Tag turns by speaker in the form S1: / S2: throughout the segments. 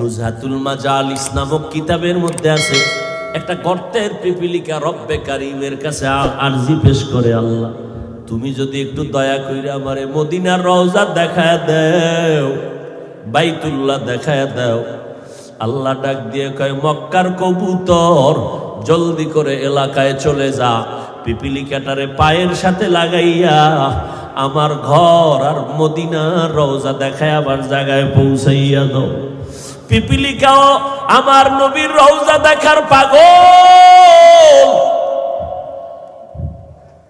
S1: নুজহাতুল মাজালিস নামক কিতাবের মধ্যে আছে, একটা গর্তের পিপিলিকা রব্বে কারিমের কাছে আরজি পেশ করে আল্লাহ, তুমি যদি একটু দয়া কইরা আমারে মদিনার রওজা দেখায় দাও, বাইতুল্লাহ দেখায় দাও। আল্লাহ ডাক দিয়ে কয়, মক্কার কবুতর, জলদি করে এলাকায় চলে যা, পিপিলিকাটারে পায়ের সাথে লাগাইয়া আমার ঘর আর মদিনার রওজা দেখায় আবার জায়গায় পৌঁছাইয়া দাও। পিপিলিকাও আমার নবীর রওজা দেখার পাগল।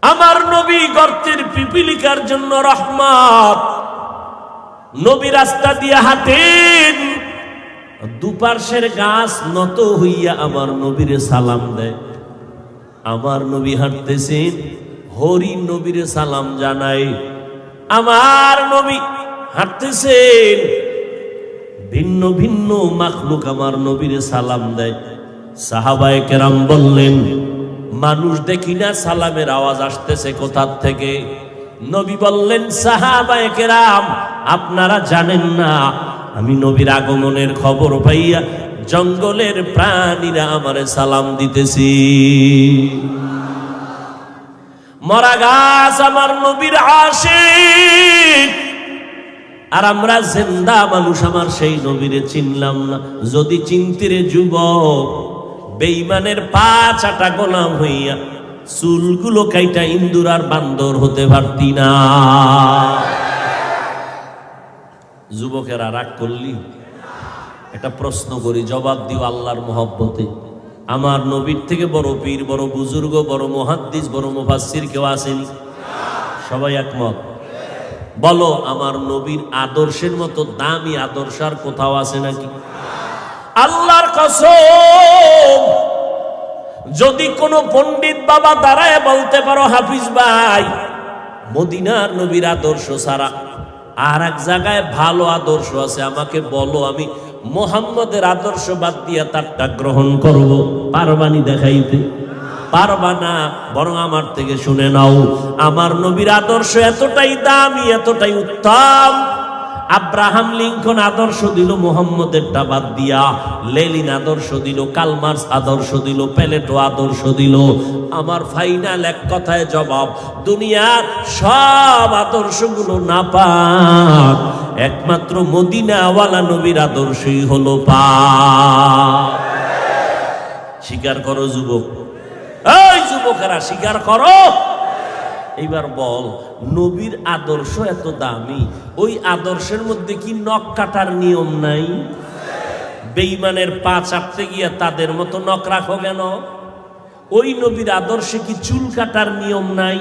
S1: আমার নবী গর্তের পিপিলিকার জন্য রহমত। নবী রাস্তা দিয়ে হাঁটেন। দুপার্শ্বের গাছ নত হইয়া আমার নবীরে সালাম দেয়। আমার নবী হাঁটতেছেন হরি নবীরে সালাম জানাই আমার নবী হাঁটতেছেন। ভিন্ন ভিন্ন মাখলুক আমার নবীরে সালাম দেয়। সাহাবায়ে কেরাম বললেন, মানুষ দেখি না সালামের আওয়াজ আসতেছে কোথার থেকে? নবী বললেন, সাহাবায়ে কেরাম, আপনারা জানেন না, আমি নবীর আগমনের খবর পাইয়া জঙ্গলের প্রাণীরা আমারে সালাম দিতেছি। মরা গাছ আমার নবীর আশিক। আর আমরা জেন্দা মানুষ, আমার সেই নবীরে চিনলাম না। যদি চিনতিরে যুবক বেইমানের পা চাটা গোলাম হইয়া চুলগুলো কাইটা ইন্দুর আর বান্দর হতে পারতি না। যুবকেরা রাগ করলি? একটা প্রশ্ন করি, জবাব দিও আল্লাহর মহব্বতে। আমার নবীর থেকে বড় পীর, বড় বুজুর্গ, বড় মহাদ্দিস, বড় মুফাসসির কেউ আসেনি? সবাই একমত? বলো, আমার নবীর আদর্শের মতো দামি আদর্শ আর কোথাও আছে নাকি? আল্লাহর কসম, যদি কোনো পণ্ডিত বাবা দাঁড়ায় বলতে পারো, হাফিজ ভাই, মদিনার নবীর আদর্শ ছাড়া আর এক জায়গায় ভালো আদর্শ আছে, আমাকে বলো, আমি মোহাম্মদের আদর্শ বাদ দিয়া তারটা গ্রহণ করব, পারবানি দেখাইতে। পারবা না, বরং আমার থেকে শুনে নাও। আমার নবীর আদর্শ এতটাই দামি, এতটাই উত্তম। আব্রাহাম লিঙ্কন আদর্শ দিল, মোহাম্মদেরটা বাদ দিয়া। লেলিন আদর্শ দিল, কালমার্স আদর্শ দিল, প্যালেটো আদর্শ দিল। আমার ফাইনাল এক কথায় জবাব, দুনিয়ার সব আদর্শগুলো না পাক। একমাত্র মদিনাওয়ালা নবীর আদর্শই হলো পা স্বীকার করো যুবক এই যুবকেরা স্বীকার করো। এইবার বল, নবীর আদর্শ এত দামি, ওই আদর্শের মধ্যে কি নখ কাটার নিয়ম নাই? বেইমানের পা চাপতে গিয়ে তাদের মতো নখ রাখো কেন? ওই নবীর আদর্শে কি চুল কাটার নিয়ম নাই?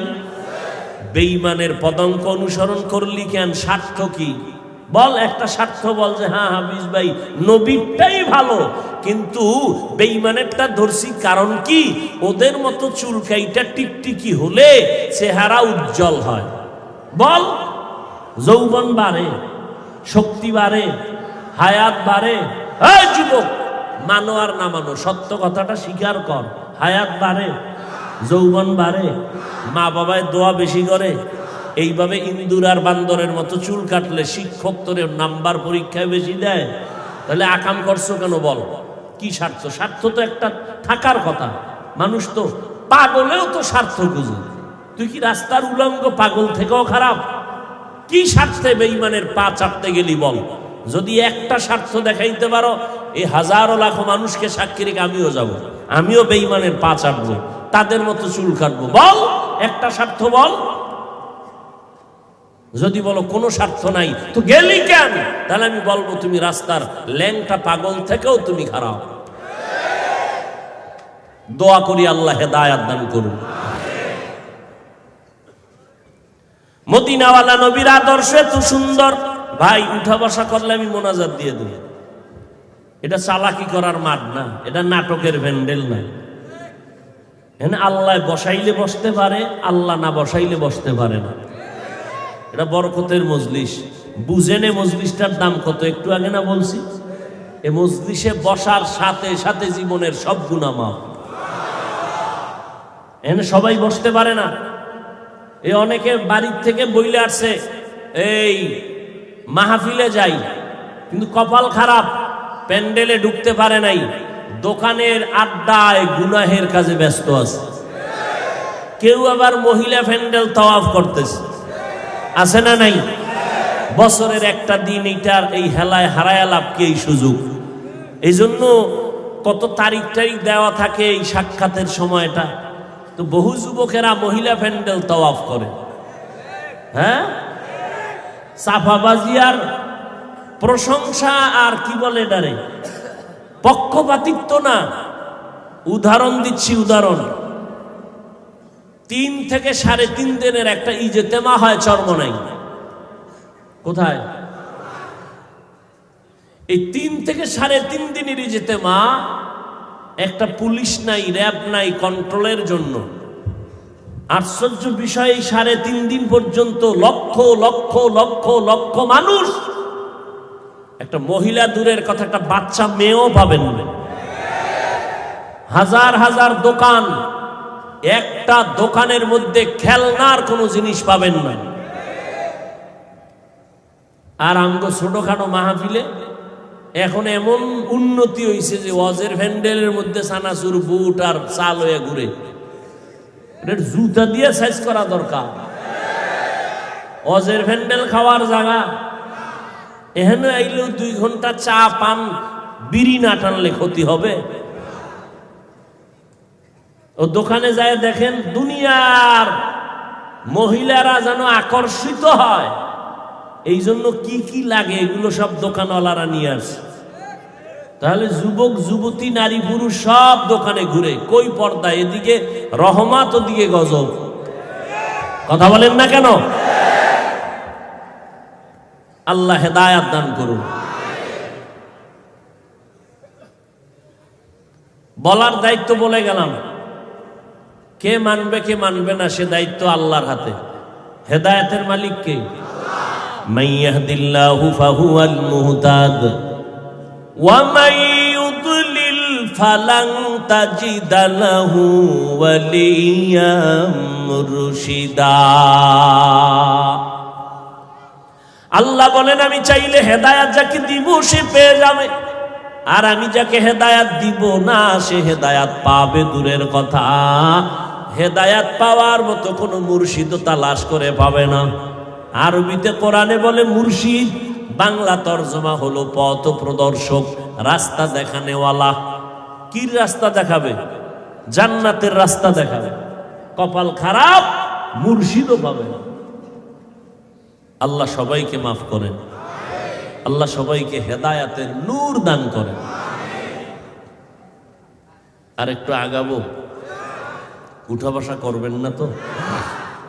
S1: বেইমানের পদঙ্ক অনুসরণ করলি কেন? স্বার্থ কি? বল, একটা স্বার্থ বল যে হ্যাঁ হাফিজ ভাই, নবীরটাই ভালো। কিন্তু বেইমানেরটা ধরছি কারণ কি? ওদের মতো চুলকাইটা টিকটিকি হলে চেহারা উজ্জ্বল হয়। বল, যৌবন বাড়ে, শক্তি বাড়ে, হায়াত বাড়ে। এই যুবক, মানো আর না মানো, সত্য কথাটা স্বীকার কর। হায়াত বাড়ে, যৌবন বাড়ে মা বাবায় দোয়া বেশি করে। এইভাবে ইন্দুর আর বান্দরের মতো চুল কাটলে শিক্ষক তোর নাম্বার পরীক্ষায় বেশি দেয়? তাহলে আকাম করছ কেন বল? কি স্বার্থ? স্বার্থ তো একটা থাকার কথা। মানুষ তো পাগলেও তো স্বার্থ খুঁজে। তুই কি রাস্তার উলঙ্গ পাগল থেকেও খারাপ? কি স্বার্থে বেইমানের পা চাপতে গেলি বল? যদি একটা স্বার্থ দেখাইতে পারো এই হাজারো লাখো মানুষকে সাক্ষী রেখে আমিও যাব। আমিও বেইমানের পা চাটবো তাদের মতো চুল কাটবো। বল, একটা স্বার্থ বল। যদি বলো কোনো স্বার্থ নাই, তো গেলি কেন? তাহলে আমি বলব তুমি রাস্তার ল্যাংটা পাগল থেকেও তুমি খারাপ। দোয়া করি আল্লাহ হেদায়াত দান করুন। মদিনাওয়ালা নবীর আদর্শ এত সুন্দর। ভাই, উঠা বসা করলে আমি মোনাজাত দিয়ে দিই এটা চালাকি করার মাঠ না, এটা নাটকের ভ্যান্ডেল না। এখানে আল্লাহ বসাইলে বসতে পারে, আল্লাহ না বসাইলে বসতে পারে না। এটা বরকতের মজলিস। বুঝেনে মজলিসটার দাম কত, একটু আগে না বলছি? এ মজলিসে বসার সাথে সাথে জীবনের সব গুণা মাপ এখানে সবাই বসতে পারে না। এ অনেকে বাড়ির থেকে বইলে আসছে, এই, মাহফিলে যাই। কিন্তু কপাল খারাপ, প্যান্ডেলে ঢুকতে পারে নাই। দোকানের আড্ডায় গুনাহের কাজে ব্যস্ত আছে। কেউ আবার মহিলা প্যান্ডেল তওয়াফ করতেছে। আছে না নাই? বছরের একটা দিন এইটার এই হেলায় হারায় লাভকে এই সুযোগ? এই জন্য কত তারিখ তারিখ দেওয়া থাকে এই সাক্ষাতের সময়টা। তো বহু যুবকেরা মহিলা প্যান্ডেল তওয়াফ করে। হ্যাঁ? সাফাবাজি আর প্রশংসা আর কি বলে এটারে? পক্ষপাতিত্ব না। উদাহরণ দিচ্ছি, উদাহরণ। তিন থেকে সাড়ে তিন দিনের একটা ইজেতেমা হয় চর্মনাই কোথায়? এই তিন থেকে সাড়ে তিন দিনের ইজেতেমা একটা পুলিশ নাই, র্যাব নাই, কন্ট্রোলের জন্য। আশ্চর্য বিষয় সাড়ে তিন দিন পর্যন্ত লক্ষ লক্ষ লক্ষ লক্ষ মানুষ একটা মহিলা দূরের কথা, একটা বাচ্চা মেয়েও পাবেন হাজার হাজার দোকান একটা দোকানের মধ্যে খেলনার কোনো জিনিস পাবেন না। আর আমগো ছোটখাটো মাহফিলে এখন এমন উন্নতি হয়েছে যে ওয়াজের ভ্যান্ডেলের মধ্যে সানাসুর বুট আর চাল হয়ে ঘুরে। জুতা দিয়ে সাইজ করা দরকার। অজের ভ্যান্ডেল খাওয়ার জায়গা। এখানে আইলেও দুই ঘণ্টা চা, পান, বিড়ি না টানলে ক্ষতি হবে। ও দোকানে যায় দেখেন দুনিয়ার মহিলারা যেন আকর্ষিত হয়। এই জন্য কি কি লাগে এগুলো সব দোকানওয়ালারা নিয়ে আসে। তাহলে যুবক, যুবতী, নারী, পুরুষ সব দোকানে ঘুরে। কই পর্দা? এদিকে রহমাত, ওদিকে গজব। কথা বলেন না কেন? আল্লাহ হেদায়াত দান করুন। বলার দায়িত্ব বলে গেলাম। কে মানবে কে মানবে না, সে দায়িত্ব আল্লাহর হাতে। হেদায়তের মালিক কে? মাইয়াহদিল্লাহু ওয়া ফালাং আল্লাহ বলেন, আমি চাইলে হেদায়াত যাকে দিব, সে পেয়ে যাবে। আর আমি যাকে হেদায়াত দিব না, সে হেদায়াত পাবে দূরের কথা। হেদায়াত পাওয়ার মতো কোনো মুর্শিদ তালাশ করে পাবে না। আরবিতে কোরআনে বলে মুর্শিদ, বাংলা তর্জমা হলো পথ প্রদর্শক, রাস্তা দেখানেওয়ালা। কি রাস্তা দেখাবে? জান্নাতের রাস্তা দেখাবে। কপাল খারাপ, মুর্শিদও পাবে না। আল্লাহ সবাইকে মাফ করেন। আল্লাহ সবাইকে হেদায়াতের নূর দান করেন। আর একটু আগাবো। উঠা বসা করবেন না তো?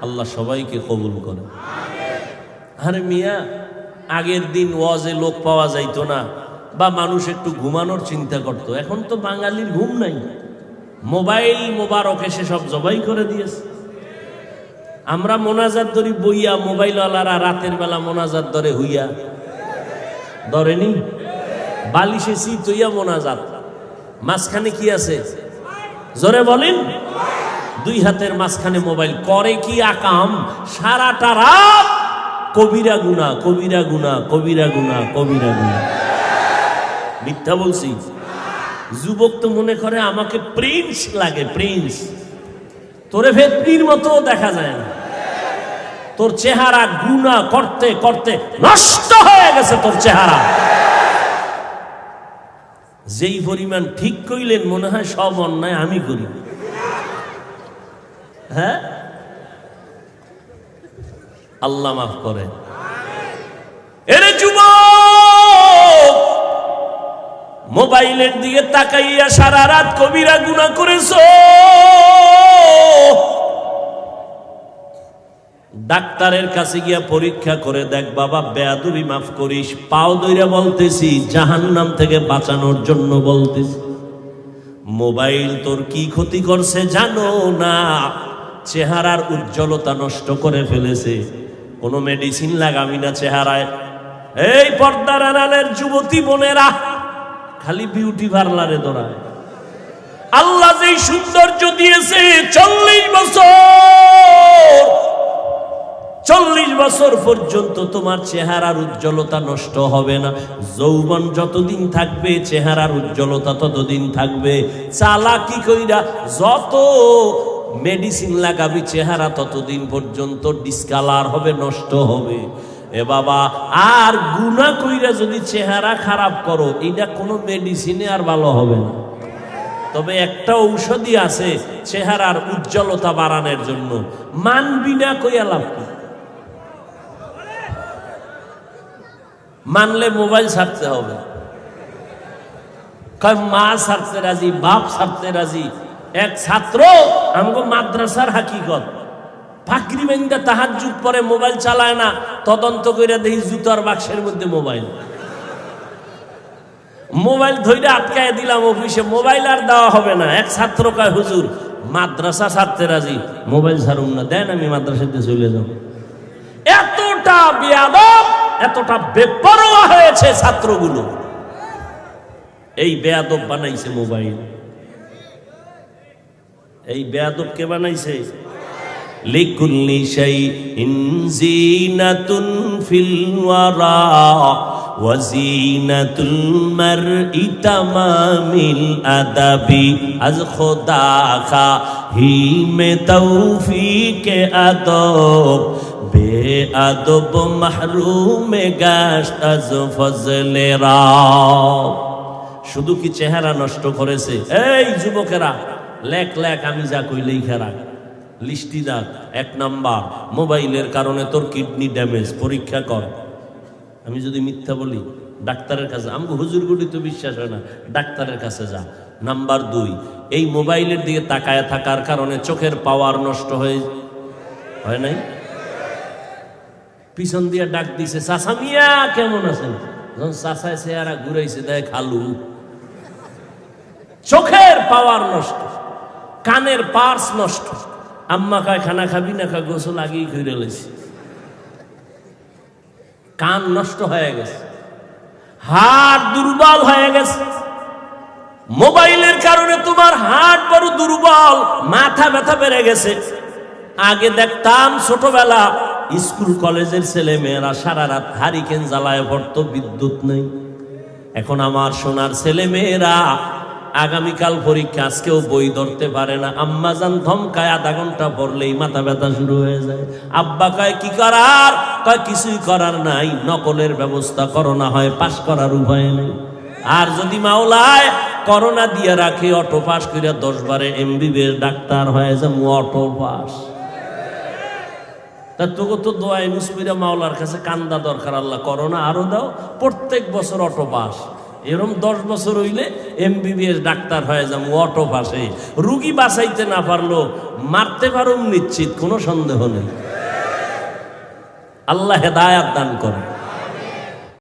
S1: আল্লাহ সবাইকে কবুল করেন আরে মিয়া, আগের দিন ওয়াজে লোক পাওয়া যাইতো না, বা মানুষ একটু ঘুমানোর চিন্তা করত। এখন তো বাঙালির ঘুম নাই। মোবাইল মোবারক এসে সব জবাই করে দিয়েছে। আমরা মোনাজাত ধরি বইয়া মোবাইল মোবাইলওয়ালারা রাতের বেলা মোনাজাত ধরে হইয়া। ধরেনি? বালিশে শীত হইয়া মোনাজাত। মাঝখানে কি আছে? জোরে বলেন। দুই হাতের মাঝখানে মোবাইল করে কি আকাম? সারাটা রাত কবিরা গুনা কবিরা গুনা কবিরা গুনা কবিরা গুনা মিথ্যা বলছি। যুবক তো মনে করে আমাকে প্রিন্স লাগে, প্রিন্স। তোরে ভেতনির মতো দেখা যায় না। তোর চেহারা গুনা করতে করতে নষ্ট হয়ে গেছে তোর চেহারা। যেই পরিমাণ ঠিক কইলেন, মনে হয় সব অন্যায় আমি করি। হ্যাঁ? আল্লাহ মাফ করে। এরে যুবক, মোবাইলের দিকে তাকাইয়া সারা রাত কবিরা গুণা করেছ। ডাক্তারের কাছে গিয়া পরীক্ষা করে দেখ, বাবা, বেয়াদুবি মাফ করিস, পাও দইরা বলতেছি, জাহান্নাম থেকে বাঁচানোর জন্য বলতেছি। মোবাইল তোর কি ক্ষতি করছে জানো না? চেহারার উজ্জ্বলতা নষ্ট করে ফেলেছে। কোনো মেডিসিন লাগাবি না চেহারায়। এই পর্দার আড়ালের যুবতী বোনেরা, খালি বিউটি পার্লারে দৌড়ায়। আল্লাহ যেই সৌন্দর্য দিয়েছে, চল্লিশ বছর চল্লিশ বছর পর্যন্ত তোমার চেহারার উজ্জ্বলতা নষ্ট হবে না। যৌবন যতদিন থাকবে, চেহারার উজ্জ্বলতা ততদিন থাকবে। চালাকি কইরা যত মেডিসিন লাগাবি চেহারা ততদিন পর্যন্ত ডিসকালার হবে, নষ্ট হবে। এ বাবা, আর গুণা কইরা যদি চেহারা খারাপ করো, এটা কোনো মেডিসিনে আর ভালো হবে না। তবে একটা ঔষধি আছে চেহারার উজ্জ্বলতা বাড়ানোর জন্য। মানবি না কইয়া লাভ? মানলে মোবাইল ছাড়তে হবে। কয় মা ছাড়তে রাজি, বাপ ছাড়তে রাজি এক ছাত্র আমগো মাদ্রাসার হাকিকত। ফাকরি বেন্দা তাহার যুগ পরে মোবাইল চালায় না, তদন্ত করে দেখি জুতার বাক্সের মধ্যে মোবাইল। মোবাইল ধইরে আটকায় দিলাম অফিসে, মোবাইল আর দেওয়া হবে না। এক ছাত্র কয়, হুজুর, মাদ্রাসা ছাড়তে রাজি, মোবাইল ছাড়ুন না, দেন আমি মাদ্রাসাতে চলে যাব। এতটা বেয়াদব, এতটা বেপরোয়া হয়েছে ছাত্রগুলো। এই বেয়াদব বানাইছে মোবাইল। এই বেয়াদব কে বানাইছে? লিকুল্লি শাইইন জিনাতুন ফিল ওয়ারা ওয়াজিনাতুল মারই তামামিল আদাবি। আজ খোদা খা হি মে তৌফিক আদব। বে আদব মাহরুম গাশত আজ ফজলে রাব। শুধু কি চেহারা নষ্ট করেছে? এই যুবকেরা। লেখ লেখ, আমি যা কইলেই খেরা লিস্টি দাগ, এক নাম্বার। মোবাইলের কারণে তোর কিডনি ড্যামেজ, পরীক্ষা কর। আমি যদি মিথ্যা বলি, ডাক্তারের কাছে আমাকে হুজুরগুলি তো বিশ্বাস হয় না, ডাক্তারের কাছে যা। নাম্বার দুই, এই মোবাইলের দিকে তাকায় থাকার কারণে চোখের পাওয়ার নষ্ট হয়ে, হয় নাই? পিছন দিয়ে ডাক দিছে চাষা মিয়া, কেমন আছেন? যখন চাষায় চেহারা ঘুরাইছে দেয় খালু চোখের পাওয়ার নষ্ট। কানের পার্স নষ্ট। আম্মা কয়, খানা খাবি না? কয়, গোসল আগেই ঘুরে লেছি। কান নষ্ট হয়ে গেছে। হাট দুর্বল হয়ে গেছে। মোবাইলের কারণে তোমার হাট বড় দুর্বল, মাথা ব্যথা বেড়ে গেছে। আগে দেখতাম ছোটবেলা স্কুল কলেজের ছেলে মেয়েরা সারা রাত হারিকেন জ্বালায় পড়তো বিদ্যুৎ নেই। এখন আমার সোনার ছেলে মেয়েরা আগামীকাল পরীক্ষা, আজকেও বই ধরতে পারে না। আম্মা যান ধমকায়, আধা ঘণ্টা পড়লেই মাথা ব্যথা শুরু হয়ে যায়। আব্বা কয়, কি করার? কয়, কিছুই করার নাই, নকলের ব্যবস্থা করোনা হয়, পাশ করার উপায় নেই। আর যদি মাওলায় করোনা দিয়ে রাখে, অটো পাস করে দশ বারে এমবিবিএস ডাক্তার হয়ে যাব, অটো পাস তা তোকে তো দোয়াই মুসমিরা মাওলার কাছে কান্দা দরকার, আল্লাহ করোনা আরও দাও, প্রত্যেক বছর অটো পাস এরম দশ বছর হইলে এমবিবিএস ডাক্তার হয়ে যাব অটো পাশে রুগী বাঁচাইতে না পারল মারতে পারুম নিশ্চিত, কোনো সন্দেহ নেই। আল্লাহ হেদায়াত দান করে।